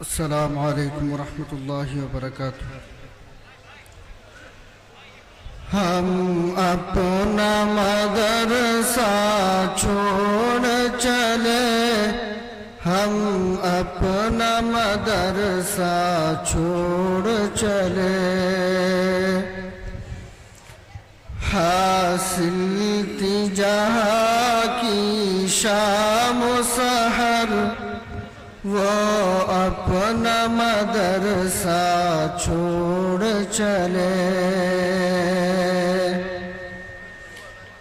السلام علیکم ورحمۃ اللہ وبرکاتہ۔ ہم اپنا مدرسہ چھوڑ چلے۔ ہم اپنا مدرسہ چھوڑ چلے۔ حاصل تھی جہاں کی شام و سحر وہ اپنا مدرسہ چھوڑ چلے۔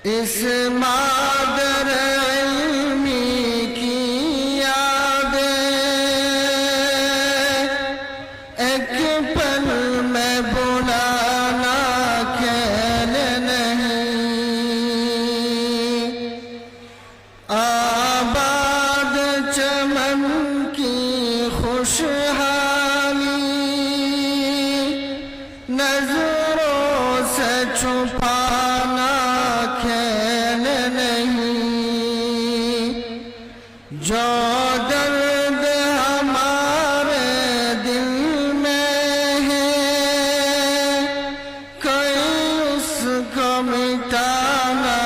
اس ماں چھپانا کھیل نہیں۔ جو درد ہمارے دل میں ہے کوئی اس کو مٹانا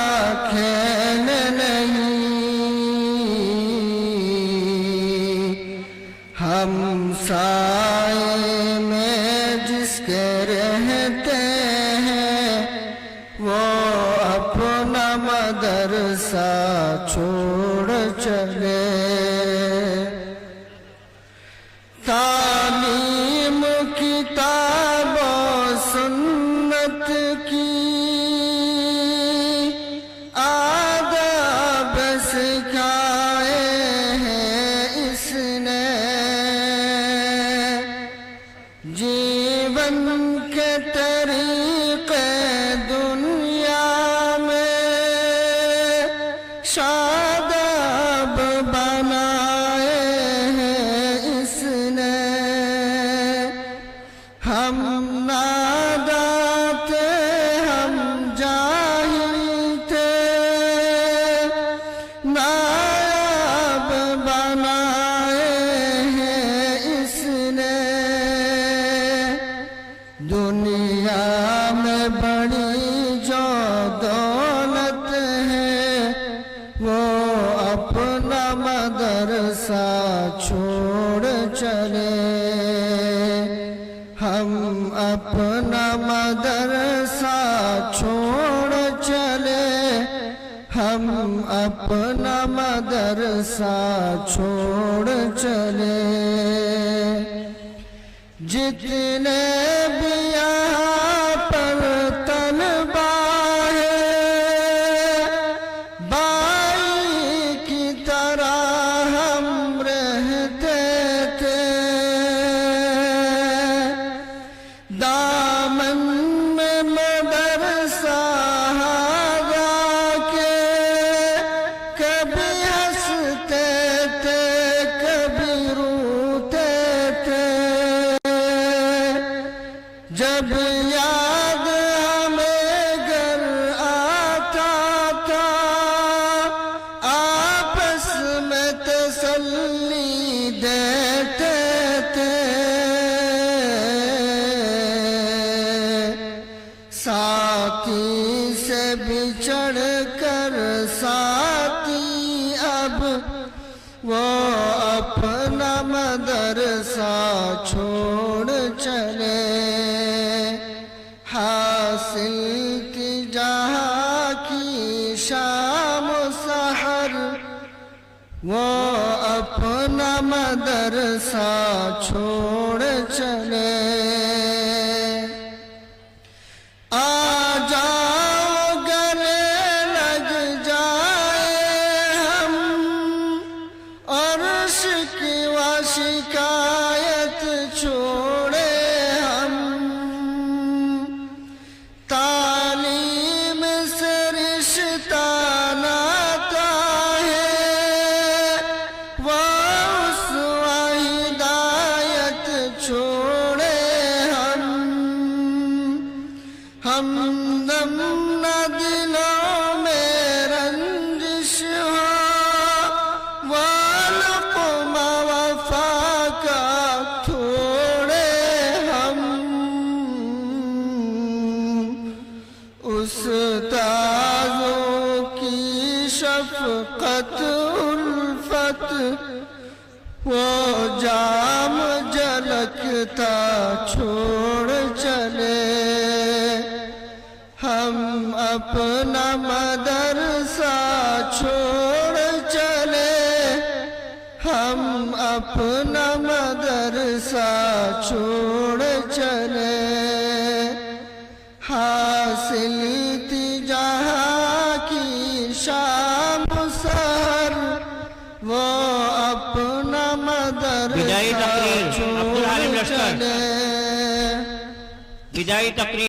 کھیل نہیں۔ ہم سائے مدرسہ چھوڑ چلے۔ تعلیم کتاب و سنت کی آداب سکھائے ہیں اس نے۔ جیون کے طریقے دنیا میں بڑی جو دولت ہے، وہ اپنا مدرسہ چھوڑ چلے۔ ہم اپنا مدرسہ چھوڑ چلے۔ ہم اپنا مدرسہ چھوڑ چلے۔ جتنے بھی ساتھی سے بچڑ کر ساتھی، اب وہ اپنا مدرسہ چھوڑ چلے۔ حاصل کی جہاں کی شام و سحر، وہ اپنا مدرسہ چھوڑ چلے۔ استاذوں کی شفقت الفت وہ جام جلکتا چھوڑ چلے۔ ہم اپنا مدرسہ چھوڑ چلے۔ ہم اپنا مدرسہ چھوڑ چلے۔ کی شام سر وہ اپنا بدائی مدرسہ تقریر، عبد العالم چھوڑ لشکر۔ چلے بدائی تقریر